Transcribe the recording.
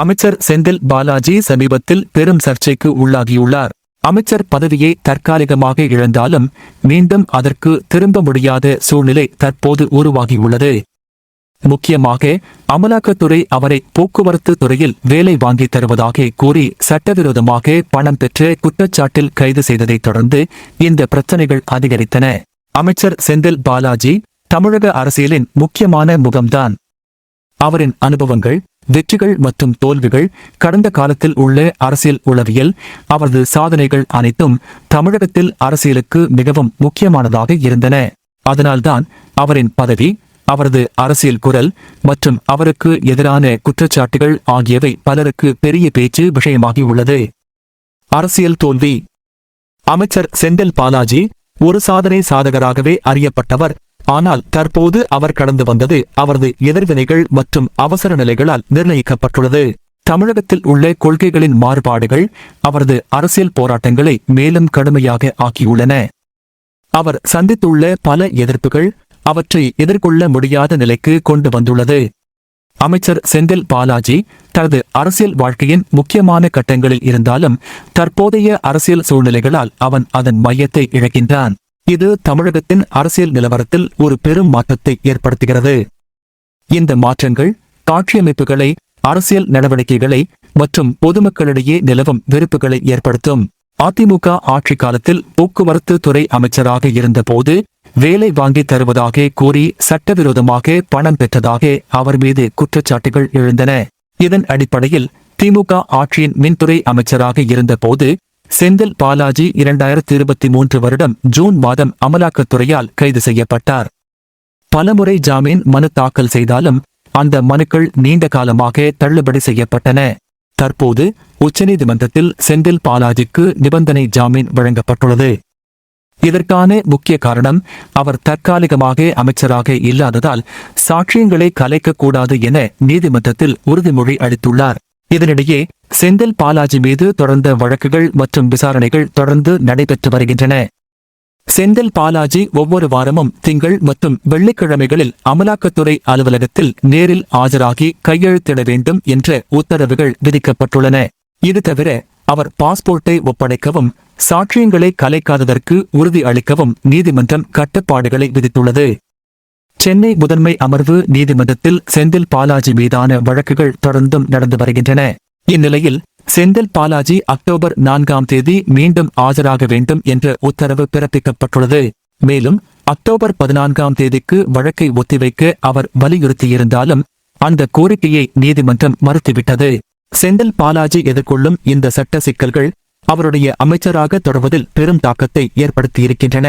அமைச்சர் செந்தில் பாலாஜி சமீபத்தில் பெரும் சர்ச்சைக்கு உள்ளாகியுள்ளார். அமைச்சர் பதவியை தற்காலிகமாக இழந்தாலும் மீண்டும் அதற்கு திரும்ப முடியாத சூழ்நிலை தற்போது உருவாகியுள்ளது. முக்கியமாக அமலாக்கத்துறை அவரை போக்குவரத்து துறையில் வேலை வாங்கி தருவதாக கூறி சட்டவிரோதமாக பணம் பெற்று குற்றச்சாட்டில் கைது செய்ததைத் தொடர்ந்து இந்த பிரச்சனைகள் அதிகரித்தன. அமைச்சர் செந்தில் பாலாஜி தமிழக அரசியலின் முக்கியமான முகம்தான். அவரின் அனுபவங்கள் வெற்றிகள் மற்றும் தோல்விகள் கடந்த காலத்தில் உள்ள அரசியல் உளவியல் அவரது சாதனைகள் அனைத்தும் தமிழகத்தில் அரசியலுக்கு மிகவும் முக்கியமானதாக இருந்தன. அதனால்தான் அவரின் பதவி அவரது அரசியல் குரல் மற்றும் அவருக்கு எதிரான குற்றச்சாட்டுகள் ஆகியவை பலருக்கு பெரிய பேச்சு விஷயமாகி உள்ளது. அரசியல் தோல்வி. அமைச்சர் செந்தில் பாலாஜி ஒரு சாதனை சாதகராகவே அறியப்பட்டவர். ஆனால் தற்போது அவர் கடந்து வந்தது அவரது எதிர்வினைகள் மற்றும் அவசர நிலைகளால் நிர்ணயிக்கப்பட்டுள்ளது. தமிழகத்தில் உள்ள கொள்கைகளின் மாறுபாடுகள் அவரது அரசியல் போராட்டங்களை மேலும் கடுமையாக ஆக்கியுள்ளன. அவர் சந்தித்துள்ள பல எதிர்ப்புகள் அவற்றை எதிர்கொள்ள முடியாத நிலைக்கு கொண்டு வந்துள்ளது. அமைச்சர் செந்தில் பாலாஜி தனது அரசியல் வாழ்க்கையின் முக்கியமான கட்டங்களில் இருந்தாலும் தற்போதைய அரசியல் சூழ்நிலைகளால் அவன் அதன் மையத்தை இழக்கின்றான். இது தமிழகத்தின் அரசியல் நிலவரத்தில் ஒரு பெரும் மாற்றத்தை ஏற்படுத்துகிறது. இந்த மாற்றங்கள் காட்சியமைப்புகளை அரசியல் நடவடிக்கைகளை மற்றும் பொதுமக்களிடையே நிலவும் வெறுப்புகளை ஏற்படுத்தும். அதிமுக ஆட்சி காலத்தில் போக்குவரத்து துறை அமைச்சராக இருந்தபோது வேலை வாங்கி தருவதாக கூறி சட்டவிரோதமாக பணம் பெற்றதாக அவர் மீது குற்றச்சாட்டுகள் எழுந்தன. இதன் அடிப்படையில் திமுக ஆட்சியின் மின்துறை அமைச்சராக இருந்தபோது செந்தில் பாலாஜி இரண்டாயிரத்தி இருபத்தி மூன்று வருடம் ஜூன் மாதம் அமலாக்கத்துறையால் கைது செய்யப்பட்டார். பலமுறை ஜாமீன் மனு தாக்கல் செய்தாலும் அந்த மனுக்கள் நீண்ட காலமாக தள்ளுபடி செய்யப்பட்டன. தற்போது உச்சநீதிமன்றத்தில் செந்தில் பாலாஜிக்கு நிபந்தனை ஜாமீன் வழங்கப்பட்டுள்ளது. இதற்கான முக்கிய காரணம் அவர் தற்காலிகமாக அமைச்சராக இல்லாததால் சாட்சியங்களை கலைக்கக்கூடாது என நீதிமன்றத்தில் உறுதிமொழி அளித்துள்ளார். இதனிடையே செந்தில் பாலாஜி மீது தொடர்ந்த வழக்குகள் மற்றும் விசாரணைகள் தொடர்ந்து நடைபெற்று வருகின்றன. செந்தில் பாலாஜி ஒவ்வொரு வாரமும் திங்கள் மற்றும் வெள்ளிக்கிழமைகளில் அமலாக்கத்துறை அலுவலகத்தில் நேரில் ஆஜராகி கையெழுத்திட வேண்டும் என்ற உத்தரவுகள் விதிக்கப்பட்டுள்ளன. இது தவிர அவர் பாஸ்போர்ட்டை ஒப்படைக்கவும் சாட்சியங்களை கலைக்காததற்கு உறுதி அளிக்கவும் நீதிமன்றம் கட்டுப்பாடுகளை விதித்துள்ளது. சென்னை முதன்மை அமர்வு நீதிமன்றத்தில் செந்தில் பாலாஜி மீதான வழக்குகள் தொடர்ந்தும் நடந்து வருகின்றன. இந்நிலையில் செந்தில் பாலாஜி அக்டோபர் நான்காம் தேதி மீண்டும் ஆஜராக வேண்டும் என்ற உத்தரவு பிறப்பிக்கப்பட்டுள்ளது. மேலும் அக்டோபர் பதினான்காம் தேதிக்கு வழக்கை ஒத்திவைக்க அவர் வலியுறுத்தியிருந்தாலும் அந்த கோரிக்கையை நீதிமன்றம் மறுத்துவிட்டது. செந்தில் பாலாஜி எதிர்கொள்ளும் இந்த சட்ட சிக்கல்கள் அவருடைய அமைச்சராக தொடர்வதில் பெரும் தாக்கத்தை ஏற்படுத்தியிருக்கின்றன.